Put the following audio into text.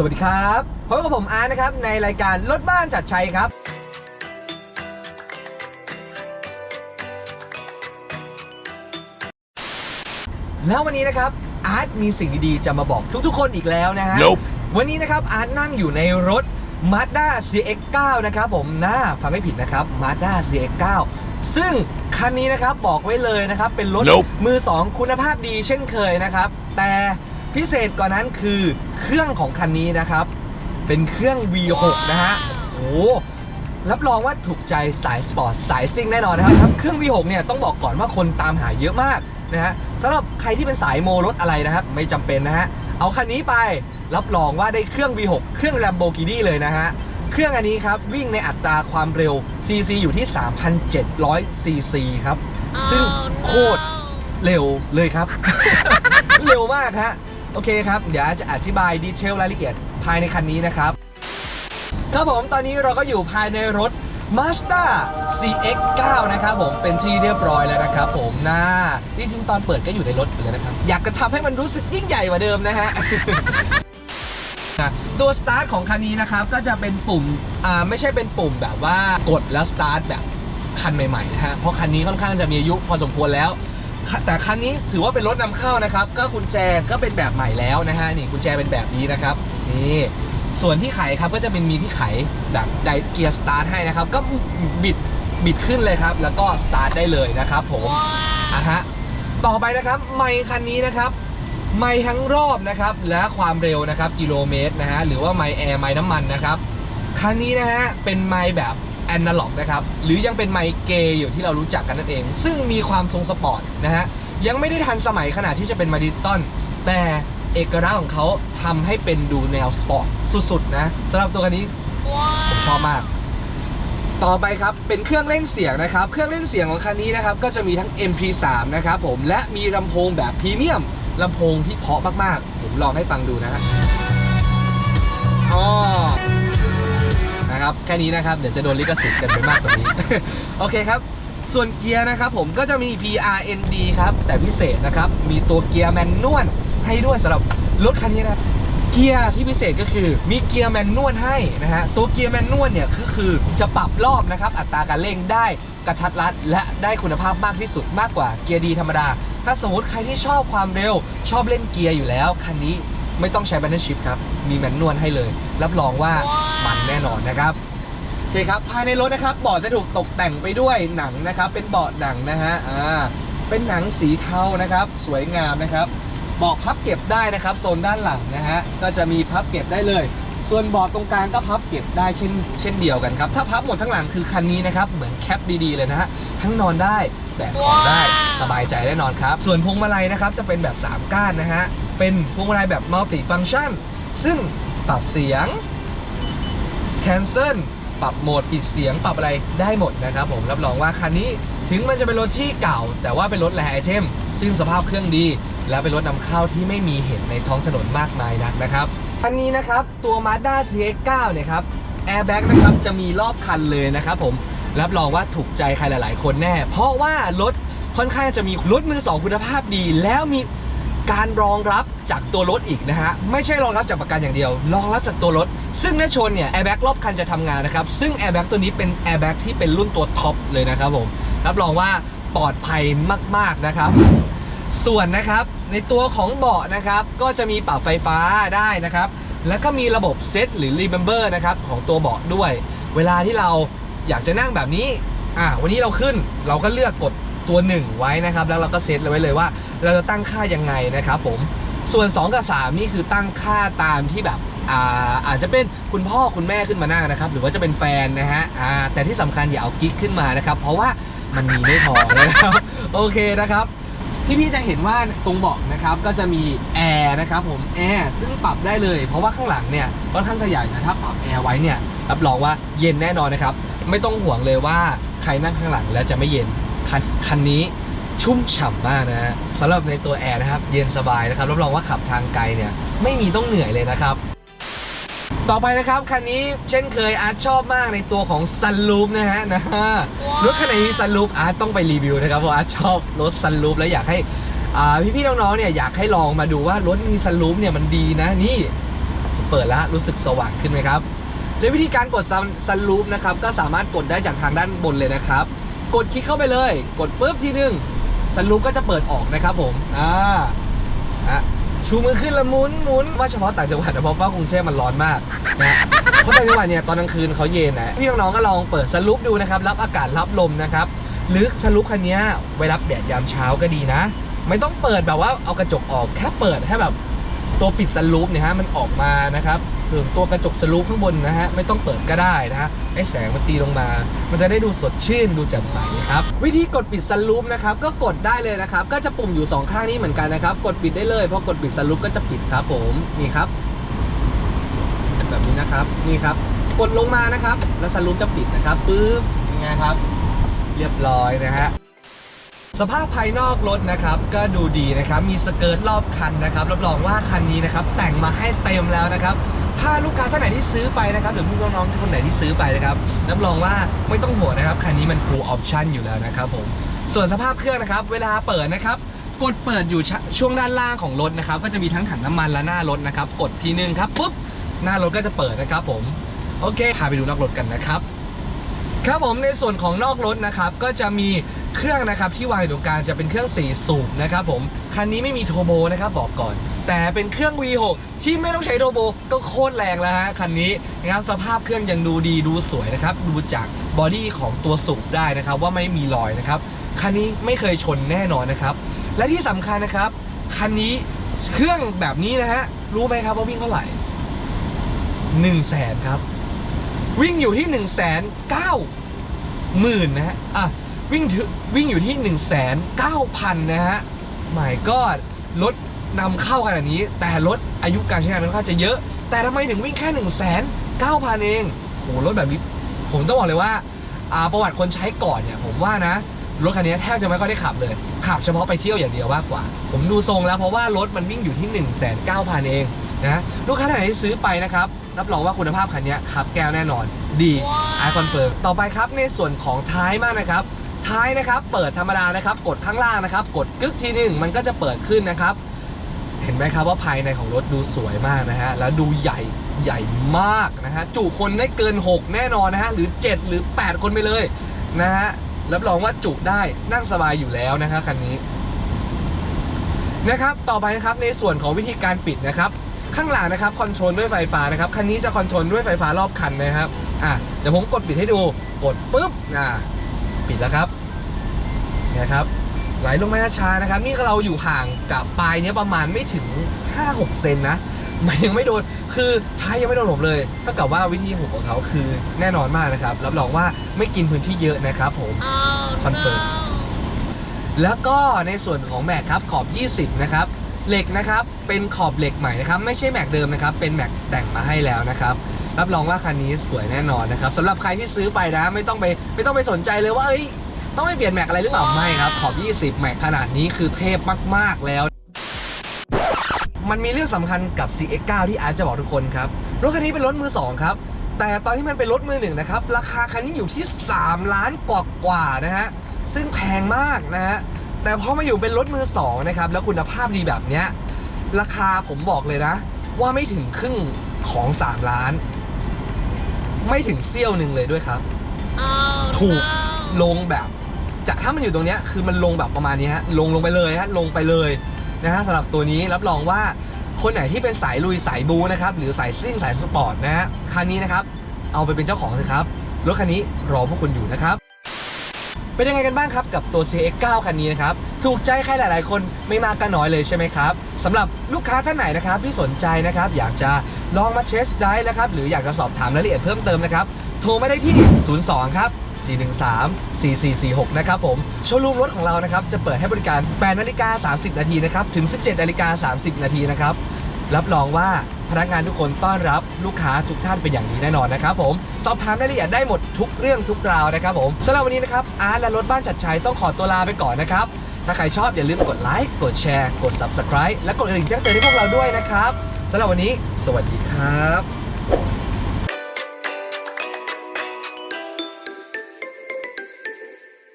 สวัสดีครับพบกับผมอาร์ตนะครับ ในรายการรถบ้านจัดชัยครับ แล้ววันนี้นะครับอาร์ตมีสิ่งดีๆจะมาบอกทุกๆ คนอีกแล้วนะฮะ Nope วันนี้นะครับอาร์ตนั่งอยู่ในรถ Mazda CX-9 นะครับผมน่าฟังไม่ผิดนะครับ Mazda CX-9 ซึ่งคันนี้นะครับบอกไว้เลยนะครับ เป็นรถ Nope มือ2คุณภาพดีเช่นเคยนะครับ แต่ พิเศษกว่านั้นคือเครื่องของคันนี้นะครับ เป็นเครื่อง V6 นะฮะโอ้โหรับรองว่าถูกใจสายสปอร์ตสายซิ่งแน่นอนนะครับครับเครื่อง V6 เนี่ยต้องบอกก่อนว่าคนตามหาเยอะมากนะฮะสำหรับใครที่เป็นสายโมรถอะไรนะครับ ไม่จำเป็นนะฮะเอาคันนี้ไปรับรองว่าได้เครื่อง V6 เครื่อง Lamborghini เลยนะฮะเครื่องอันนี้ครับวิ่งในอัตราความเร็ว CC อยู่ที่ 3,700 CC ครับ ซึ่งโคตรเร็วเลยครับ เร็วมากฮะ โอเคครับ เดี๋ยวจะอธิบายดีเทลรายละเอียดภายในคันนี้นะครับ ครับผมตอนนี้เราก็อยู่ภายในรถ Mazda CX-9 นะครับผมเป็นที่เรียบร้อยแล้วนะครับผมนะจริงๆตอนเปิดก็อยู่ในรถอยู่เลยนะครับ อยากจะทำให้มันรู้สึกยิ่งใหญ่กว่าเดิมนะฮะตัวสตาร์ทของคันนี้นะครับก็จะเป็นปุ่มอ่าไม่ใช่เป็นปุ่มแบบว่ากดแล้วสตาร์ทแบบคันใหม่ๆนะฮะเพราะคันนี้ค่อนข้างจะมีอายุพอสมควรแล้ว แต่คันนี้ถือว่าเป็นรถนำเข้านะครับ ก็กุญแจก็เป็นแบบใหม่แล้วนะฮะนี่กุญแจเป็นแบบนี้นะครับนี่ส่วนที่ไขครับก็จะเป็นมีที่ไขแบบไดเกียร์สตาร์ทให้นะครับ ก็บิดบิดขึ้นเลยครับ แล้วก็สตาร์ทได้เลยนะครับผมอะฮะต่อไปนะครับไมค์คันนี้นะครับไมค์ทั้งรอบนะครับและความเร็วนะครับกิโลเมตรนะฮะหรือว่าไมค์แอร์ไมค์น้ำมันนะครับคันนี้นะฮะเป็นไมค์แบบ แอนนาล็อกนะครับ หรือยังเป็นไมค์เกย์อยู่ที่เรารู้จักกันนั่นเอง ซึ่งมีความทรงสปอร์ตนะฮะ ยังไม่ได้ทันสมัยขนาดที่จะเป็นมาดิจิตอลแต่เอกลักษณ์ของเขาทำให้เป็นดูแนวสปอร์ตสุดๆนะสำหรับตัวคันนี้ ผมชอบมาก ต่อไปครับ เป็นเครื่องเล่นเสียงนะครับ เครื่องเล่นเสียงของคันนี้นะครับ ก็จะมีทั้ง MP3 นะครับผม และมีลำโพงแบบพรีเมียมลำโพงที่เพราะมากๆ ผมลองให้ฟังดูนะฮะอ๋อ นะครับแค่นี้นะครับเดี๋ยวจะโดนลิขสิทธิ์กันไปมากกว่านี้ โอเคครับ ส่วนเกียร์นะครับผมก็จะมี PRND ครับ แต่พิเศษนะครับ มีตัวเกียร์แมนนวลให้ด้วยสำหรับรถคันนี้นะเกียร์ที่พิเศษก็คือมีเกียร์แมนนวลให้นะฮะตัวเกียร์แมนนวลเนี่ยก็คือจะปรับรอบนะครับอัตราการเร่งได้กระชัดรัด และได้คุณภาพมากที่สุดมากกว่าเกียร์ดีธรรมดา ถ้าสมมติใครที่ชอบความเร็ว ชอบเล่นเกียร์อยู่แล้ว คันนี้ไม่ต้องใช้แบนเนชิพครับ มีแมนนวลให้เลย รับรองว่า แน่นอนนะครับโอเคครับภายในรถนะครับเบาะจะถูกตกแต่งไปด้วยหนังนะครับ เป็นเบาะหนังนะฮะอ่าเป็นหนังสีเทานะครับ สวยงามนะครับเบาะพับเก็บได้นะครับโซนด้านหลังนะฮะก็จะมีพับเก็บได้เลย ส่วนเบาะตรงกลางก็พับเก็บได้เช่นเช่นเดียวกันครับถ้าพับหมดทั้งหลังคือคันนี้นะครับเหมือนแคปดีๆเลยนะฮะทั้งนอนได้แบกของได้สบายใจแน่นอนครับ ส่วนพวงมาลัยนะครับจะเป็นแบบ 3 ก้านนะฮะเป็นพวงมาลัยแบบมัลติฟัง c t ชันซึ่งปรับเสียง cancel ปรับโหมดปิดเสียงปรับอะไรได้หมดนะครับผมรับรองว่าคันนี้ถึงมันจะเป็นรถที่เก่า แต่ว่าเป็นรถแรไอเทม ซึ่งสภาพเครื่องดี และเป็นรถนำเข้าที่ไม่มีเห็นในท้องถนนมากมายนักนะครับคันนี้นะครับตัว Mazda CX-9 เนี่ยครับแอร์แบ็กนะครับจะมีรอบคันเลยนะครับผมรับรองว่าถูกใจใครหลาย ๆ คนแน่ เพราะว่ารถค่อนข้างจะมีรถมือสองคุณภาพดี แล้วมี การรองรับจากตัวรถอีกนะฮะ ไม่ใช่รองรับจากประกันอย่างเดียว รองรับจากตัวรถ ซึ่งถ้าชนเนี่ยแอร์แบ็กรอบคันจะทำงานนะครับ ซึ่งแอร์แบ็กตัวนี้เป็นแอร์แบ็กที่เป็นรุ่นตัวท็อปเลยนะครับผม รับรองว่าปลอดภัยมาก ๆ นะครับส่วนนะครับในตัวของเบาะนะครับก็จะมีปรับไฟฟ้าได้นะครับ แล้วก็มีระบบเซตหรือ Remember นะครับของตัวเบาะด้วย เวลาที่เราอยากจะนั่งแบบนี้อะวันนี้เราขึ้นเราก็เลือกกดตัวหนึ่งไว้นะครับ แล้วเราก็เซตไว้เลยว่า เราจะตั้งค่ายังไงนะครับผมส่วน 2 กับ 3 นี่คือตั้งค่าตามที่แบบอาอาจจะเป็นคุณพ่อคุณแม่ขึ้นมานั่งนะครับ หรือว่าจะเป็นแฟนนะฮะแต่ที่สำคัญอย่าเอากิ๊กขึ้นมานะครับ เพราะว่ามันมีไม่พอนะครับ โอเคนะครับพี่ๆจะเห็นว่าตรงเบาะนะครับก็จะมีแอร์นะครับผมแอร์ซึ่งปรับได้เลย เพราะว่าข้างหลังเนี่ยค่อนข้างจะใหญ่แต่ถ้าปรับแอร์ไว้เนี่ยรับรองว่าเย็นแน่นอนนะครับ ไม่ต้องห่วงเลยว่าใครนั่งข้างหลังแล้วจะไม่เย็นคันคันนี้ ชุ่มฉ่ำมากนะฮะสำหรับในตัวแอร์นะครับ เย็นสบายนะครับรับรองว่าขับทางไกลเนี่ยไม่มีต้องเหนื่อยเลยนะครับ ต่อไปนะครับคันนี้เช่นเคยอาร์ตชอบมากในตัวของซันลูปนะฮะนะฮะรถคันนี้ซันลูปอาร์ตต้องไปรีวิวนะครับเพราะอาร์ตชอบรถซันลูปแล้วอยากให้อ่าพี่ๆน้องๆเนี่ยอยากให้ลองมาดูว่ารถมีซันลูปเนี่ยมันดีนะนี่ผมเปิดแล้วรู้สึกสว่างขึ้นไหมครับในวิธีการกดซันลูปนะครับก็สามารถกดได้จากทางด้านบนเลยนะครับ กดคลิกเข้าไปเลย กดปุ๊บทีนึง ซันลูปก็จะเปิดออกนะครับผมอ่าอะชูมือขึ้นและมุนหมุนว่าเฉพาะต่างจังหวัดแต่เพราะว่ากรุงเทพมันร้อนมากนะเพราะต่างจังหวัดเนี่ยตอนกลางคืนเขาเย็นนะพี่น้องๆก็ลองเปิดซันลูปดูนะครับรับอากาศรับลมนะครับหรือสรุปคันนี้ไว้รับแดดยามเช้าก็ดีนะ ไม่ต้องเปิดแบบว่าเอากระจกออกแค่เปิดให้แบบตัวปิดสลูปเนี่ยฮะมันออกมานะครับ ส่วนตัวกระจกสลูปข้างบนนะฮะไม่ต้องเปิดก็ได้นะฮะให้แสงมันตีลงมา มันจะได้ดูสดชื่นดูแจ่มใสครับวิธีกดปิดสลูปนะครับก็กดได้เลยนะครับก็จะปุ่มอยู่สองข้างนี้เหมือนกันนะครับกดปิดได้เลยพอกดปิดสลูปก็จะปิดครับผมนี่ครับ แบบนี้นะครับนี่ครับ กดลงมานะครับ แล้วสลูปจะปิดนะครับปึ๊บยังไงครับ เรียบร้อยนะฮะสภาพภายนอกรถนะครับก็ดูดีนะครับ มีสเกิร์ตรอบคันนะครับรับรองว่าคันนี้นะครับแต่งมาให้เต็มแล้วนะครับ ถ้าลูกค้าท่านไหนที่ซื้อไปนะครับหรือลูกน้องๆคนไหนที่ซื้อไปนะครับรับรองว่าไม่ต้องห่วงนะครับคันนี้มัน full option อยู่แล้วนะครับผมส่วนสภาพเครื่องนะครับ เวลาเปิดนะครับกดเปิดอยู่ชช่วงด้านล่างของรถนะครับ ก็จะมีทั้งถังน้ำมันและหน้ารถนะครับ กดทีนึงครับปุ๊บหน้ารถก็จะเปิดนะครับ ผมโอเคพาไปดูนอกรถกันนะครับ ครับผมในส่วนของนอกรถนะครับ ก็จะมี เครื่องนะครับที่วางอยู่ตรงกลางจะเป็นเครื่อง4สูบนะครับผมคันนี้ไม่มีโทโบนะครับบอกก่อน แต่เป็นเครื่อง V6 ที่ไม่ต้องใช้โทโบก็โคตรแรงแล้วฮะคันนี้นะครับสภาพเครื่องยังดูดีดูสวยนะครับดูจากบอดี้ของตัวสูบได้นะครับว่าไม่มีรอยนะครับคันนี้ไม่เคยชนแน่นอนนะครับและที่สำคัญนะครับคันนี้เครื่องแบบนี้นะฮะรู้ไหมครับว่าวิ่งเท่าไหร่1 0 0 0 0แสนครับวิ่งอยู่ที่1นึ่งแสนเก้าหมื่นนะฮะอะ วิ่งถึงวิ่งอยู่ที่1นึ่งแสนเก้าพันนะฮะหมายก็รถนำเข้าขนาดนี้ แต่รถอายุการใช้งานค่อนข้างจะเยอะ แต่ทำไมถึงวิ่งแค่1นึ่งแสนเก้าพันเองโหรถแบบนี้ผมต้องบอกเลยว่าอ่าประวัติคนใช้ก่อนเนี่ยผมว่านะรถคันนี้แทบจะไม่ค่อยได้ขับเลย ขับเฉพาะไปเที่ยวอย่างเดียวมากกว่า ผมดูทรงแล้วเพราะว่ารถมันวิ่งอยู่ที่ 1 9 0 0 0 0เองนะลูกค้าท่านไหนที่ซื้อไปนะครับ รับรองว่าคุณภาพคันนี้ขับแก้วแน่นอน ดีไอคอนเฟิร์มต่อไปครับในส่วนของท้ายมากนะครับ ท้ายนะครับ เปิดธรรมดานะครับ กดข้างล่างนะครับ กดกึกทีหนึ่งมันก็จะเปิดขึ้นนะครับ เห็นไหมครับว่าภายในของรถดูสวยมากนะฮะ แล้วดูใหญ่ใหญ่มากนะฮะ จุคนได้เกิน 6 แน่นอนนะฮะ หรือ 7 หรือ 8 คนไปเลยนะฮะ รับรองว่าจุได้นั่งสบายอยู่แล้วนะครับคันนี้นะครับ ต่อไปนะครับในส่วนของวิธีการปิดนะครับ ข้างหลังนะครับคอนโทรลด้วยไฟฟ้านะครับ คันนี้จะคอนโทรลด้วยไฟฟ้ารอบคันนะครับ อะ เดี๋ยวผมกดปิดให้ดู กดปุ๊บ อะ ปิดแล้วครับ นะครับไหลลงมาช้าๆนะครับนี่เราอยู่ห่างกับปลายเนี้ยประมาณไม่ถึง 5-6 เซนนะมันยังไม่โดนคือท้ายยังไม่โดนผมเลยเท่ากับว่าวิธีหุบของเขาคือแน่นอนมากนะครับ รับรองว่าไม่กินพื้นที่เยอะนะครับผมคอนเฟิร์มแล้วก็ในส่วนของแม็กครับขอบ 20 นะครับเหล็กนะครับเป็นขอบเหล็กใหม่นะครับไม่ใช่แม็กเดิมนะครับเป็นแม็กแต่งมาให้แล้วนะครับรับรองว่าคันนี้สวยแน่นอนนะครับสำหรับใครที่ซื้อไปนะไม่ต้องไปไม่ต้องไปสนใจเลยว่าเอ้ย ต้องไปเปลี่ยนแม็กอะไรหรือเปล่าไม่ครับ ขอบ 20 แม็กขนาดนี้คือเทพมาก ๆ แล้ว มันมีเรื่องสำคัญกับ CX9 ที่อาร์ตจะบอกทุกคนครับ รถคันนี้เป็นรถมือ 2 ครับ แต่ตอนที่มันเป็นรถมือหนึ่งนะครับ ราคาคันนี้อยู่ที่ 3 ล้านกว่ากว่าๆนะฮะ ซึ่งแพงมากนะฮะ แต่พอมาอยู่เป็นรถมือ 2 นะครับ แล้วคุณภาพดีแบบเนี้ย ราคาผมบอกเลยนะ ว่าไม่ถึงครึ่งของ 3 ล้าน ไม่ถึงเซี่ยวหนึ่งเลยด้วยครับ ถูกลงแบบ จากถ้ามันอยู่ตรงเนี้ยคือมันลงแบบประมาณนี้ฮะลงลงไปเลยฮะลงไปเลยนะฮะสำหรับตัวนี้รับรองว่าคนไหนที่เป็นสายลุยสายบูนะครับหรือสายซิ่งสายสปอร์ตนะฮะคันนี้นะครับเอาไปเป็นเจ้าของเลยครับรถคันนี้รอพวกคุณอยู่นะครับเป็นยังไงกันบ้างครับกับตัว CX9 คันนี้นะครับถูกใจใครหลาย ๆ คนไม่มากก็น้อยเลยใช่ไหมครับสำหรับลูกค้าท่านไหนนะครับที่สนใจนะครับอยากจะลองมาเทสได้นะครับหรืออยากจะสอบถามรายละเอียดเพิ่มเติมนะครับโทรมาได้ที่ 02 ครับ 413 4446 นะครับผม โชว์รูมรถของเรานะครับ จะเปิดให้บริการ 8 นาฬิกา 30 นาทีนะครับ ถึง 17 นาฬิกา 30 นาทีนะครับ รับรองว่าพนักงานทุกคนต้อนรับลูกค้าทุกท่านเป็นอย่างดีแน่นอนนะครับผม สอบถามรายละเอียดได้หมดทุกเรื่องทุกราวนะครับผมสำหรับวันนี้นะครับอาร์ตและรถบ้านจัดชัยต้องขอตัวลาไปก่อนนะครับถ้าใครชอบอย่าลืมกดไลค์กดแชร์ กด Subscribe และกดกระดิ่งแจ้งเตือนให้พวกเราด้วยนะครับสำหรับวันนี้ สวัสดีครับ